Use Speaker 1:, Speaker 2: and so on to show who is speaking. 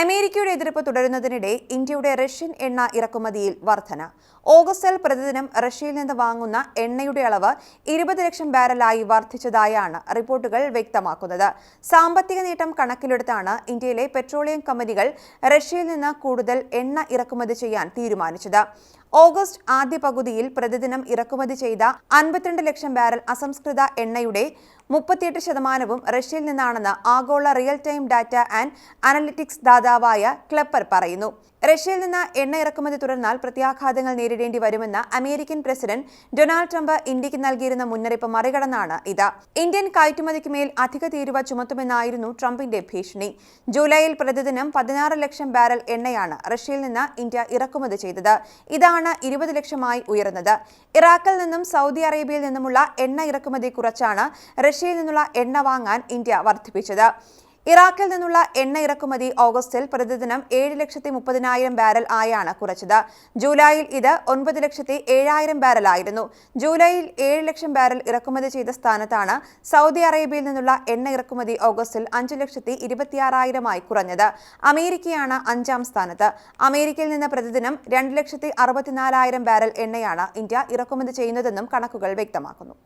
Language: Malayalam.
Speaker 1: അമേരിക്കയുടെ എതിർപ്പ് തുടരുന്നതിനിടെ ഇന്ത്യയുടെ റഷ്യൻ എണ്ണ ഇറക്കുമതിയിൽ വർധന ഓഗസ്റ്റിൽ പ്രതിദിനം റഷ്യയിൽ നിന്ന് വാങ്ങുന്ന എണ്ണയുടെ അളവ് ഇരുപത് ലക്ഷം ബാരലായി വർദ്ധിച്ചതായാണ് റിപ്പോർട്ടുകൾ വ്യക്തമാക്കുന്നത് സാമ്പത്തിക നേട്ടം കണക്കിലെടുത്താണ് ഇന്ത്യയിലെ പെട്രോളിയം കമ്പനികൾ റഷ്യയിൽ നിന്ന് കൂടുതൽ എണ്ണ ഇറക്കുമതി ചെയ്യാൻ തീരുമാനിച്ചത് ഓഗസ്റ്റ് ആദ്യ പകുതിയിൽ പ്രതിദിനം ഇറക്കുമതി ചെയ്ത അൻപത്തിരണ്ട് ലക്ഷം ബാരൽ അസംസ്കൃത എണ്ണയുടെ മുപ്പത്തിയെട്ട് ശതമാനവും റഷ്യയിൽ നിന്നാണെന്ന് ആഗോള real time data and analytics ദാതാവായ ക്ലപ്പർ പറയുന്നു റഷ്യയിൽ നിന്ന് എണ്ണ ഇറക്കുമതി തുടർന്നാൽ പ്രത്യാഘാതങ്ങൾ നേരിടേണ്ടി വരുമെന്ന അമേരിക്കൻ പ്രസിഡന്റ് ഡൊണാൾഡ് ട്രംപ് ഇന്ത്യക്ക് നൽകിയിരുന്ന മുന്നറിയിപ്പ് മറികടന്നാണ് ഇത് ഇന്ത്യൻ കയറ്റുമതിക്ക് മേൽ അധിക തീരുവ ചുമത്തുമെന്നായിരുന്നു ട്രംപിന്റെ ഭീഷണി ജൂലൈയിൽ പ്രതിദിനം പതിനാറ് ലക്ഷം ബാരൽ എണ്ണയാണ് റഷ്യയിൽ നിന്ന് ഇന്ത്യ ഇറക്കുമതി ചെയ്തത് ഇതാണ് ഇരുപത് ലക്ഷമായി ഉയർന്നത് ഇറാഖിൽ നിന്നും സൗദി അറേബ്യയിൽ നിന്നുമുള്ള എണ്ണ ഇറക്കുമതി കുറച്ചാണ് റഷ്യ റഷ്യയിൽ നിന്നുള്ള എണ്ണ വാങ്ങാൻ ഇന്ത്യ വർദ്ധിപ്പിച്ചത് ഇറാഖിൽ നിന്നുള്ള എണ്ണ ഇറക്കുമതി ഓഗസ്റ്റിൽ പ്രതിദിനം ഏഴ് ലക്ഷത്തി മുപ്പതിനായിരം ബാരൽ ആയാണ് കുറച്ചത് ജൂലൈയിൽ ഇത് ഒൻപത് ലക്ഷത്തി ഏഴായിരം ബാരൽ ആയിരുന്നു ജൂലൈയിൽ ഏഴ് ലക്ഷം ബാരൽ ഇറക്കുമതി ചെയ്ത സ്ഥാനത്താണ് സൗദി അറേബ്യയിൽ നിന്നുള്ള എണ്ണ ഇറക്കുമതി ഓഗസ്റ്റിൽ അഞ്ച് ലക്ഷത്തി ഇരുപത്തിയാറായിരമായി കുറഞ്ഞത് അമേരിക്കയാണ് അഞ്ചാം സ്ഥാനത്ത് അമേരിക്കയിൽ നിന്ന് പ്രതിദിനം രണ്ട് ലക്ഷത്തി അറുപത്തിനാലായിരം ബാരൽ എണ്ണയാണ് ഇന്ത്യ ഇറക്കുമതി ചെയ്യുന്നതെന്നും കണക്കുകൾ വ്യക്തമാക്കുന്നു